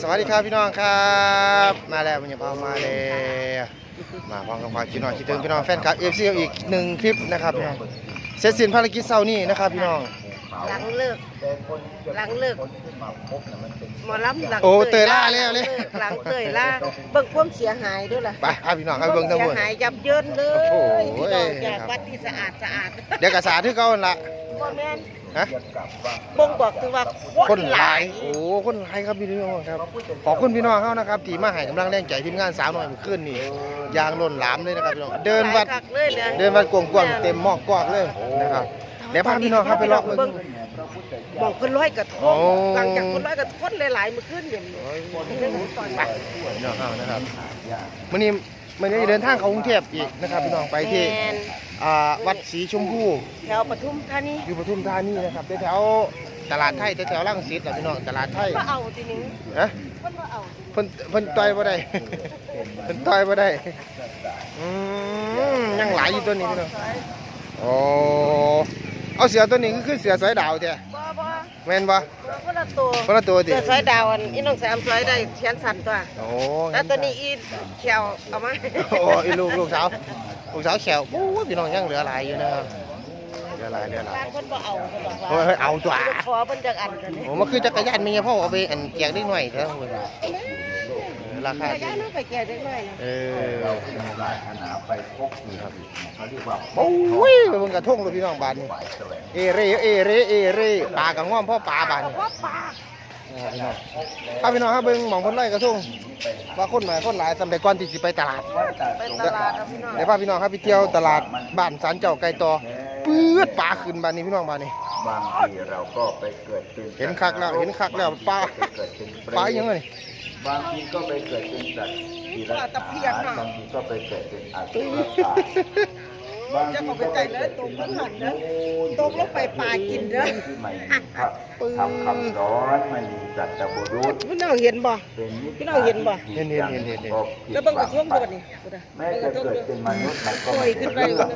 สวัสดีครับพี่น้องครับ มาแล้วมันจะพามาแล้วมาพร้อมกับความคิดน้องคิดถึงพี่น้องแฟนคลับเอฟซีอีกหนึ่งคลิปนะครับพี่น้องเสร็จสิ้นภารกิจเช้านี้นะครับพี่น้องหลังเลิกหลังเลิกหมอลำหลังโอ้เตยล่าแล้วเลยหลังเตยล่าเบิ่งความเสียหายด้วยล่ะไปพาพี่น้องครับเบิ่งทั้งหมเสีดยหายยับเยินเลโอ้โหยพี่น้องจากวัดที่สะอาดสะอาดเดี๋ยวกระสาที่เขาหั่นละบ่แม่น ฮะบ่งบอกถึงว่าคนหลาย โอ้คนหลายครับพี่น้องครับ ขอบคุณพี่น้องเขานะครับที่มาให้กำลังแรงใจทีมงานสาวน้อยเมื่อคืนนี่ยางล้นหลามเลยนะครับพี่น้องเดินวัดหลายคักเลยยเดินวัดกวางๆเต็มหมอกกวากเลยนะครับเดี๋ยวพาพี่น้องครับไปเลาะเบิ่งบอกเพิ่นร้อยกระทโอ้งหลังจากเพิ่นร้อยกระทงหลายๆมื้อคืนเดี๋ยวนี้ตอนไปพี่น้องเอานะครับมื่อนี้ มื่อนี้จะเดินทางเข้ากรุงเทพอีกนะครับพี่น้องไปที่แม่นอ่าวัดศรีชมพูแถวปทุมธานีอยู่ปทุมธานีนะครับแถวๆตลาดไทยแถวๆรังสิตแหละพี่น้องตลาดไทยก็เอาทีนี้นะเพิ่นบ่เอาเพิ่นเพิ่นต่อยบ่ได้ เพิ่นต่อยบ่ได้อืมยังหลายอยู่ตัวนี้พี่น้องโอ้เอาเสือตัวนี้ก็คือเสือสายดาวแท้บ่บ่ แม่นบ่คนละตัวคนละตัวดิเสือสายดาวอันอีน้องสามสายได้เขียนสันตัวโอ้แล้วตัวนี้อีแขวเอามาโอ้อีลูกลูกสาวลูกสาวแขวโอ้ยพี่น้องยังเหลือหลายอยู่นะครับเหลือหลายเหลือหลายบ้านเพิ่นบ่เอาเพิ่นบอกว่าเฮ้ยเฮ้ยเอาตัวขอเพิ่นจักอันกันนี่โอ้มันคือจักรยานมีไงพ่อเอาไปอันแจกได้หน่อยเถอะเว้ย ราคาจักรดียานเอาไปแก่จักหน่อยนะเออโอ้ยไปเบิ่งกระทงเลยพี่น้องบ้านนี่เอเรเอเรเอเรปลากับง่อมพ่อปลาบ้านนี่ว่าปลาครับพี่น้องครับเบิ่งหมองคนไล่กระทงว่าคนหลายคนหลายสำหรับก่อนที่สิไปตลาดไปตลาดเอาพี่น้องเดี๋ยวพาพี่น้องครับไปเที่ยวตลาดบ้านสันเจ้าไก่ต่อปื๊ดปลาขึ้นบ้านนี้พี่น้องบ้านนี้บางทีเราก็ไปเกิดเป็นเห็นคักแล้วเห็นคักแล้วปลาไปเกิดเป็นเปรปลาตยังไง บางทีก็ไปเกิดเป็นสัตว์ที่รักษาบางทีก็ไปเกิดเป็นอาชีพบางจะทีเข้าไปก็ใจเลยตกลงหันเด้อตกลงไปปลากินเด้อที่ไม่มีพระทำคำสอนไม่มีสัตบุรุษพี่น้องเห็นบ่เป็นนิพี่น้องเห็นบ่เห็นเห็นเห็นเห็นเห็นแล้วเบิ่งกระทงดูบัดนี้ดูนะแม้จะเกิดเป็นมนุษย์มันก็โอ้ไม่ยขึ้นไปเกิด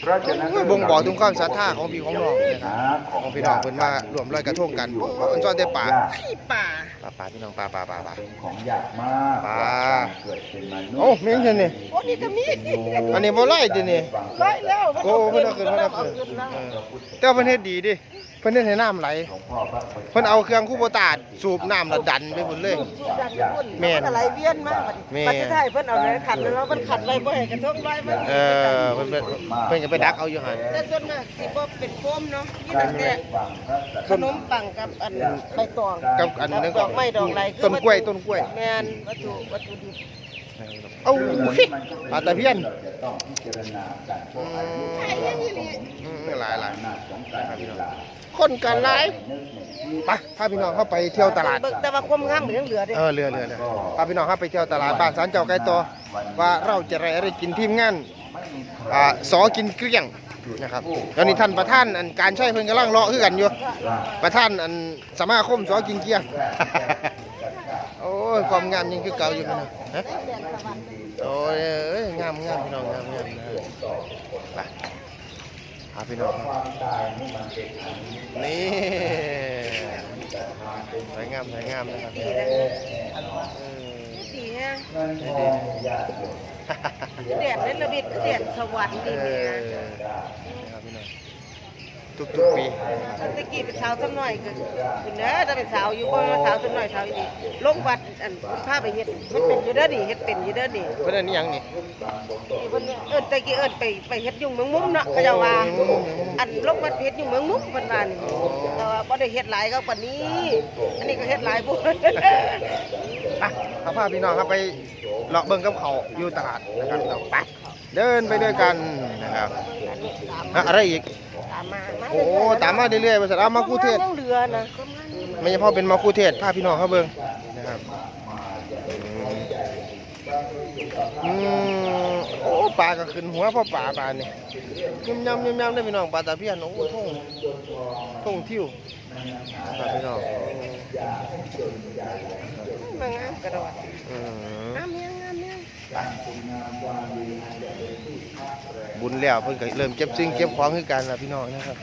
เพราะฉะนั้นโอ้ยบ่งบอกถึงความศรัทธาของพี่ของน้องนะครับของพี่น้องเพิ่นมารวมลอยกระทงกันโอ้เพิ่นซ่อนแต่ปลาไอ้ปลาปลาปลาพี่น้องปลาปลาปลาปลาเป็นของยากมากปลาเกิดเป็นมนุษย์โอ้แม่งเห็นนี่โอ้นี่ก็มี อันนี้บ่ไล่ดินี่ร้อยแล้วโอ้เพิ่นเอาขึ้นเพิ่นเอาขึ้นเออแต่ว่าเพิ่นเฮ็ดดีดิ เพิ่นเฮ็ดให้น้ำไหลหลวงพ่อพระพุทธเพิ่นเอาเครื่องคูโบตาดสูบน้ำแล้วดันไปหมดเลยแม่นอะไรเวียนมากบัดแม่นี้บัดสุดท้ายเพิ่นเอาเลยขัดแล้วเพิ่นขัดไว้บ่ให้กระทงไว้มันเออเพิ่นเพิ่นเพิ่นก็ไปดักเอาอยู่หั่นแต่ส่วนมากสิบ่เป็นโฟมเนาะมีตั้งแต่ฟังพระสัทขนมปังกับอันใบตองกับอันนั้นดก็อกไม้ดอกไรคือต้นกล้วยต้นกล้วย แม่นวัตถุวัตถุดิบเอ้าปลาตะเพียนจะต้องพิจารณาการอืไอ้ยังนี่นี่มหลายหลายหน้าสงการเวลา คนกันหลายไปพาพี่น้องเข้าไปเที่ยวตลาด เบิกแต่ว่าความงามมันยังเหลือเด้เออเรือเรือเรือพาพี่น้องเข้าไปเที่ยวตลาดบ้านสารเจ้าไก่ตัวว่าเราจะอะไรอะไรกินทีมงานอ่าสอกินเกลี้ยงนะครับตอนนี้ท่านประธานอันการใช้เพิ่นกำลังเลาะคือกันอยู่ประธานอันสมาคมสอกินเกลี้ยง โอ้ยความงามยังคือเก่าอยู่พี่น้องฮะโอ้ยเอ้ยงามงามพี่น้องงามงามนะไป พาพี่น้องครับนี่สวยงามสวยงามนะครับเออดีแฮะดีแดดในระเบียบคือแดดสวรรค์เอดีอนี่นะ นะครับพี่น้อง ทุกๆปีตอนตะกี้เป็นสาวสักหน่อยก็คุณเด้อถ้าเป็นสาวอยู่บ่ว่าสาวสักหน่อยสาวอีลงวัดอันพาไปเฮ็ดเฮ็ดเป็นอยู่เด้อนี่เฮ็ดเป็นอยู่เด้อนี่เพื่อนนี่ยังนี่นี่เพิ่นเอิ้นตะกี้เอิ้นไปไปเฮ็ดยุ่งเมืองมุมเนาะเขาเจ้าว่าอันลงวัดเฮ็ดยุ่งเมืองมุมเพิ่นว่านี่แต่ว่าบ่ได้เฮ็ดหลายก็ปานนี้ อันนี้ก็เฮ็ดหลายบ่ไปเอาพาพี่น้องครับไปเลาะเบิ่งกับเขาวอยู่ตลาดนะครับพี่น้องไปเดินไปด้วยกันนะครับอะอะไรอีกตามมามาโอ้ตามมาเรื่อยๆบริษัทเอามาคูเทศ ยังเหลือนะไม่ใช่พ่อเป็นมาคูเทศพาพี่น้องเขาเบิ่งนะครับอืมโอ้ปลาก็ขึ้นหัวพ่อปลาปลานี่ยำยำยำยำได้พี่น้องปลาตะเพียนโอ้ท่งท่งทิ่วครับพี่น้องมางามกระโดดอืมงามยังงามยัง บุญแล้วเพิ่นก็เริ่มเก็บสิ่งเก็บของคือกันล่ะพี่น้องนะครับ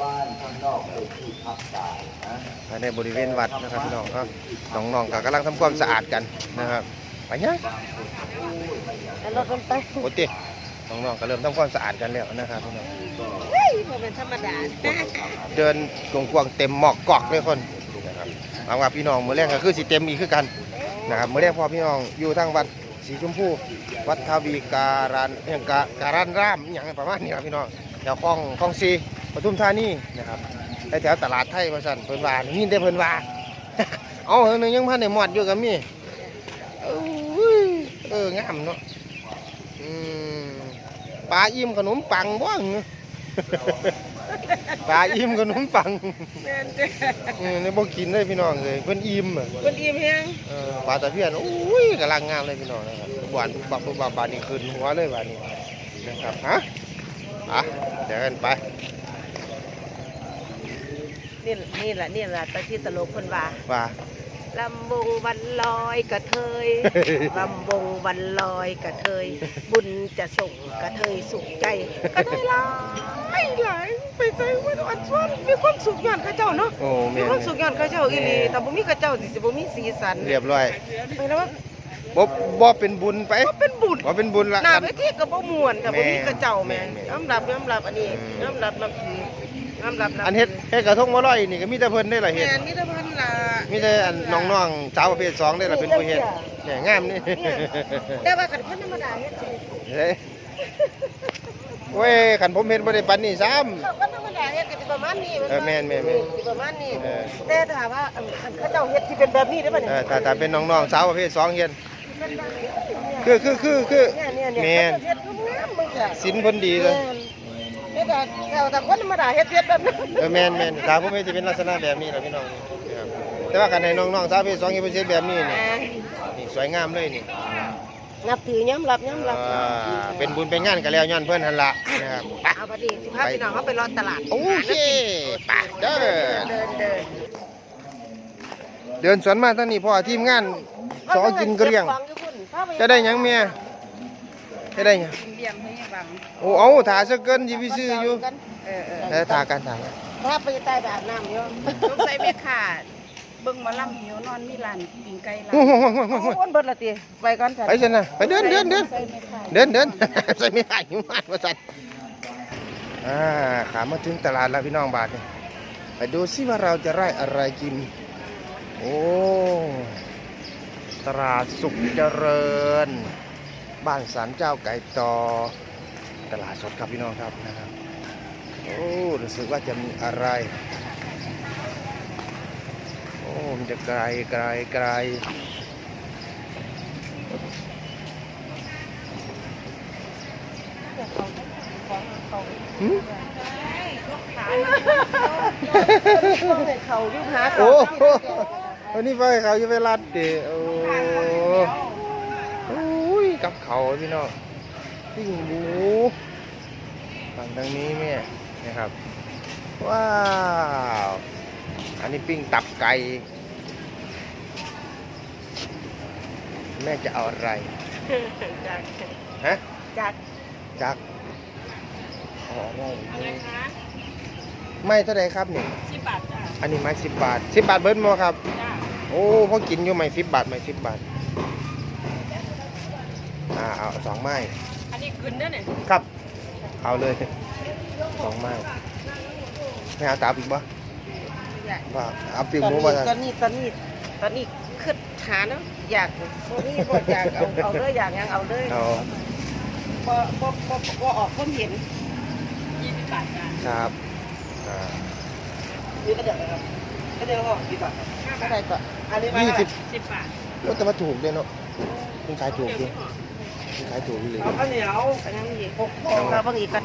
บ้านข้างนอกเป็นที่พักกายนะภายในบริเวณวัดนะครับพี่น้องครับน้องๆก็กำลังทำความสะอาดกันนะครับไปยังแล้วรถมันไปโอติน้องๆก็เริ่มทำความสะอาดกันแล้วนะครับพี่น้องเฮ้ยบ่เป็นธรรมดาเดินกวางๆเต็มหมอกกอกเลยคน นะครับหวังว่าพี่น้องมือแรกก็คือสิเต็มอีกคือกันนะครับมือแรกพอพี่น้องอยู่ทางวัดสีชมพูวัดทวีการันอหยังการันรามอย่างประมาณนี้ครับพี่น้องแถวคลองคลองซีปทุมธานีนะครับแถวตลาดไทยมาสั่นเพิ่นว่านี่แต่เพิ่นว่าเอาเฮนึงยังพันได้หมอดอยู่กับมีเอ้ยเอองามเนาะอืมปลาอิ่มขนมปังบ่เหรอ ปลาอิ่มขนมปังแม่นจ้ะเออนี่บ่กินเลยพี่น้องเลยเพิ่นอิ่มอะเพิ่นอิ่มแฮงเออปลาตะเพียนโอ้ยกำลังงามเลยพี่น้องนะครับหวานปุ๊บปับปุ๊บปับบานนี้ขึ้นหัวเลยบานนี้นะครับฮะอะเดี๋ยวกันไปนี่นี่ล่ะนี่ล่ะตะที่ตลกเพิ่นว่าว่าลำวงวันลอยกระเทย ลำวงวันลอยกระเทย บุญจะส่งกระเทยสุขใจกระเทยหลายหลาย ไปใจวันอันชวนมีความสุขย้อนเข้าเจ้าเนาะโอ้มีแม่นความสุขย้อนเข้าเจ้าอีหลีแต่บ่มีเข้าเจ้าสิสิบ่มีสีสันเรียบร้อยไปแล้วว่าบ่บ่เป็นบุญไปบ่เป็นบุญบ่เป็นบุญละ หน้ากันเวทีก็บ่ม่วนแต่บ่มีเข้าเจ้าแม่แม่นยอมรับยอมรับอันนี้อืม ยอมรับนับถือยอมรับนับอันเฮ็ดเฮ็ดกระทงมาลอยนี่ก็มีแต่เพิ่นได้ล่ะเฮ็ดแม่นมีแต่เพิ่นล่ะ มีแต่อันน้องๆสาวประเภท2ได้ล่ะเป็นผู้เฮ็ดเนี่ยงามนี่เนี่ยแต่ว่าคันคนธรรมดาเฮ็ดสิเฮ้ยเว้ยคันผมเฮ็ดบ่ได้ปานนี้ซ้ำเขาก็ธรรมดา เฮ็ดก็สิประมาณนี้เออแม่นแม่นแม่นสิประมาณนี้เออ แต่ถ้าว่าอันอันเขาเจ้าเฮ็ดที่เป็นแบบนี้ได้ป่ะเนี่เอยอถ้าถ้าเป็นน้องๆสาวประเภท2เฮ็ดคือคือคือคือเนี่ยเนี่ยเนี่ยแม่นเขาเฮ็ดงามมึงจ้ะสินเพิ่นดีเลยแม่นแต่แต่แต่คนธรรมดาเฮ็ดเฮ็ดแบบนั้นเออแม่นแม่นถ้าผมเฮ็ดสิเป็นลักษณะแบบนี้ล่ะพี่น้องนะครับแต่ว่าคันให้น้องๆสาวประเภท2เฮ็ดเป็นเฮ็ดแบบนี้นี่นี่สวยงามเลยนี่ นับถือยอมรับยอมรับอ่าเป็นบุญเป็นงานกันแล้วย้อนเพิ่นหั่นล่ะนะครับไปเอาบัดนี้สิพาพี่น้องเขาไปรอตลาดโอเคไปเด้อเดินเดินเดินสวนมาทางนี้พ่อทีมงานสอกินเกลี้ยง จะได้หยังเมียจะได้หยังเบี้ยมให้บังโอ้เอาถาซะเกินสิไปซื้ออยู่เออเออเออถากันถากันถ้าไปใต้แบบน้ำอยู่สงสัยแม่ขาด เบิ่งหมาล่ำหิวนอนมีร้านปิ่งไก่ร้านโอ้โหเอาวนเบิดละติไปก่อนจ้ะไปสินะไปเดินเดินเดิน ใส่แม่ขาดเดินเดิน ใส่ไม่ได้อยู่มานว่าสัตว์อ่าขามาถึงตลาดแล้วพี่น้องบาทนี่ไปดูซิว่าเราจะได้อะไรกิน โอ้ตลาดสุขเจริญ บ้านสันเจ้าไก่ต่อตลาดสดครับพี่น้องครับนะครับโอ้รู้สึกว่าจะมีอะไรโอ้ มันจะไกลไกลไกลหืมเขาอยู่หาโอ้โหวันนี้ไปเขาอยู่ไปรัดเดโอ้โอ้ยกับเขาพี่น้องปิ้งหมูฝั่งทางนี้แม่ยนะครับ ว้าว อันนี้ปิ้งตับไก่ แม่จะเอาอะไรจากฮะจากจักเอาอะไรไม่เท่าไรครับนี่สิบบาทจ้ะอันนี้ไม้สิบบาทสิบบาทเบิ้ลมอครับ จ้าโอ้พอกินอยู่ไหมสิบบาทไหมสิบบาท อ่าเอาสองไม้อันนี้ขึ้นได้เนี่ยครับ เอาเลยสองไม้ไม่เอาตาปีกบ่ว่าเอาปีกหมูมาตอนนี้ตอนนี้ตอนนี้ขึ้นหาเนาะ อยากบ่มีบ่อยากเอาเอาเลยอยากหยังเอาเลยเอาบ่บ่บ่บ่ออกคนเห็นยี่สิบบาทจ้าครับอ่านี่ก็เดี๋ยวนะครับก็เดี๋ยวออกดีกว่าอะไรก่อนอันนี้มายี่สิบสิบบาทโอ้แต่มาถูกเลยเนาะคุณขายถูกดิคุณขายถูกเลยเอาข้าวเหนียวอันนั้นอีกหกห่อเราเบิ่งอีกกัน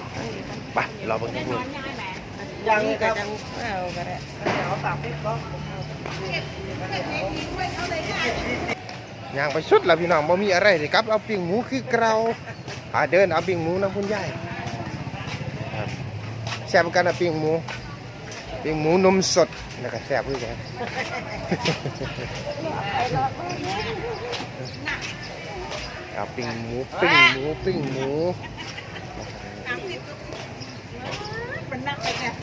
ไปเราเบิ่งได้ดูน้อยง่ายไหมยังอีกกันยังเอาก็ได้ข้าวเหนียวสามสิบก็ ย่างไปสุดแล้วพี่น้องบ่มีอะไรเลยครับเอาปิ้งหมูคือเกราหาเดินเอาปิ้งหมูน้ำคุณยายครับแซ่บกันเอาปิ้งหมูปิ้งหมูนมสดแล้วก็แซ่บคือกันเอาปิ้งหมูปิ้งหมูปิ้งหมูเป็นนักไปเนี่ย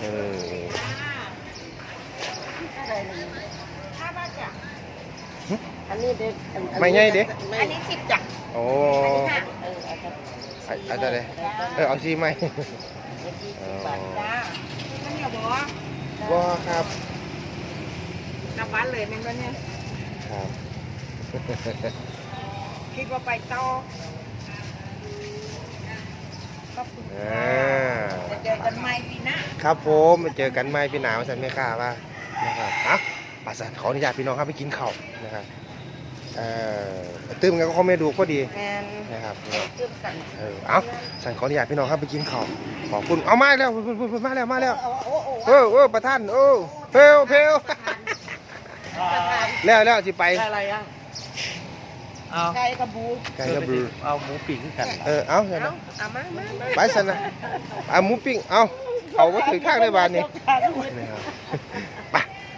เออ อันนี้เด็กอันไม่ใหญ่เด้ อันนี้สิบจ้ะโอ้เออเอาจ้ะอาอาจจะได้เออเอาซีไหมยี่สิบบาทจ้ามันอย่าบอกบ่ครับกลับบ้านเลยแม่นบ่เนี่ยครับคิดว่าไปต่อขอบคุณอ่าจะเจอกันใหม่ปีหน้า ครับผมมาเจอกันใหม่พี่หนาวสันไม่ค่าว่านะครับอะป่าสันขออนุญาตพี่น้องครับไปกินข้าวนะครับ เอ่อตื้มกันก็คอมเมนต์ดูก็ดีแมนนะครับขึ้นกันเออเอาสันขออนุญาตพี่น้องครับไปกินข้าวขอบคุณเอามาแล้วพุ่นพุ่นพุ่นมาแล้วมาแล้วโอ้โอ้โอ้เออเออประท่านโอ้เพลวเพลวแล้วแล้วสิไปได้อะไรยังเอาไก่กระบูไก่กระบือเอาหมูปิ้งกัน เออ เอาสันเอานะเอามามามาไปสันนะเอาหมูปิ้ง เอาเขาก็ถือข้างได้บานนี่นะครับไป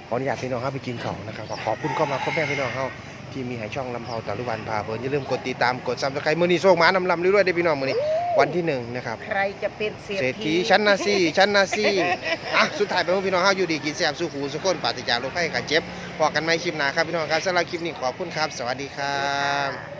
ขออนุญาตพี่น้องครับไปกินข้าวนะครับ ขอบคุณเข้ามาครบแม่พี่น้องเขา ที่มีให้ช่องลำเพาตะลุวันพาเพลินอย่าลืมกดติดตามกดซับสไครต์มือนี้โชคหมานำลำเรื่อยๆได้อพี่น้องมือนี้วันที่หนึ่งนะครับ ใครจะเป็นเศรษเศรษฐีฐีชั้นนาซีชั้นนาซีอะสุดท้ายเป็นพวกพี่น้องเฮาอยู่ดีกินแซ่บสู้หูสุขคนปราศจากโรคภัยไข้เจ็บพอกันไหมคลิปหน้าครับพี่น้องครับสำหรับคลิปนี้ขอบคุณครับ สวัสดีครับ